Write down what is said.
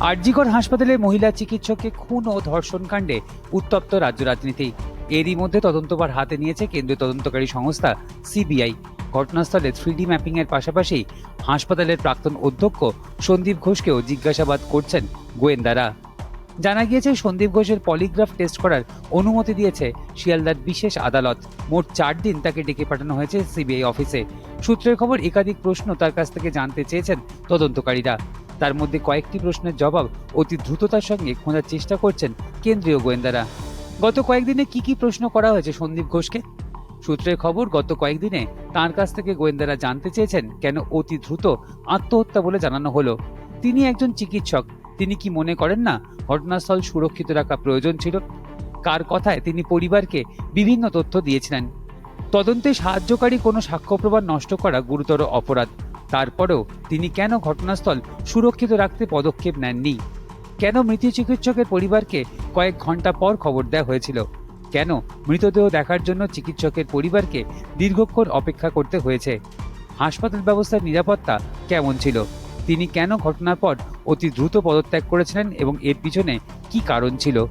আরজিকর হাসপাতালে মহিলা চিকিৎসককে খুন ও ধর্ষণ কাণ্ডে উত্তপ্ত রাজ্য রাজনীতি। এরই মধ্যে তদন্তভার হাতে নিয়েছে কেন্দ্রীয় তদন্তকারী সংস্থা সিবিআই। ঘটনাস্থলে থ্রিডি ম্যাপিং এর পাশাপাশি হাসপাতালের প্রাক্তন অধ্যক্ষ সন্দীপ ঘোষকেও জিজ্ঞাসাবাদ করছেন গোয়েন্দারা। জানা গিয়েছে, সন্দীপ ঘোষের পলিগ্রাফ টেস্ট করার অনুমতি দিয়েছে শিয়ালদার বিশেষ আদালত। মোট চার দিন তাকে ডেকে পাঠানো হয়েছে সিবিআই অফিসে। সূত্রের খবর, একাধিক প্রশ্ন তার কাছ থেকে জানতে চেয়েছেন তদন্তকারীরা। তার মধ্যে কয়েকটি প্রশ্নের জবাব অতি দ্রুততার সঙ্গে খোঁজার চেষ্টা করছেন কেন্দ্রীয় গোয়েন্দারা। গত কয়েকদিনে কি কি প্রশ্ন করা হয়েছে সন্দীপ ঘোষকে? সূত্রের খবর, গত কয়েকদিনে তার কাছ থেকে গোয়েন্দারা জানতে চেয়েছেন কেন অতি দ্রুত আত্মহত্যা বলে জানানো হলো। তিনি একজন চিকিৎসক, তিনি কি মনে করেন না ঘটনাস্থল সুরক্ষিত রাখা প্রয়োজন ছিল? কার কথায় তিনি পরিবারকে বিভিন্ন তথ্য দিয়েছিলেন? তদন্তে সাহায্যকারী কোনো সাক্ষ্য প্রমাণ নষ্ট করা গুরুতর অপরাধ। তারপরেও তিনি কেন ঘটনাস্থল সুরক্ষিত রাখতে পদক্ষেপ নেননি? কেন মৃত চিকিৎসকের পরিবারকে কয়েক ঘণ্টা পর খবর দেওয়া হয়েছিল? কেন মৃতদেহ দেখার জন্য চিকিৎসকের পরিবারকে দীর্ঘক্ষণ অপেক্ষা করতে হয়েছে? হাসপাতাল ব্যবস্থার নিরাপত্তা কেমন ছিল? তিনি কেন ঘটনার পর অতি দ্রুত পদত্যাগ করেছিলেন এবং এর পিছনে কি কারণ ছিল?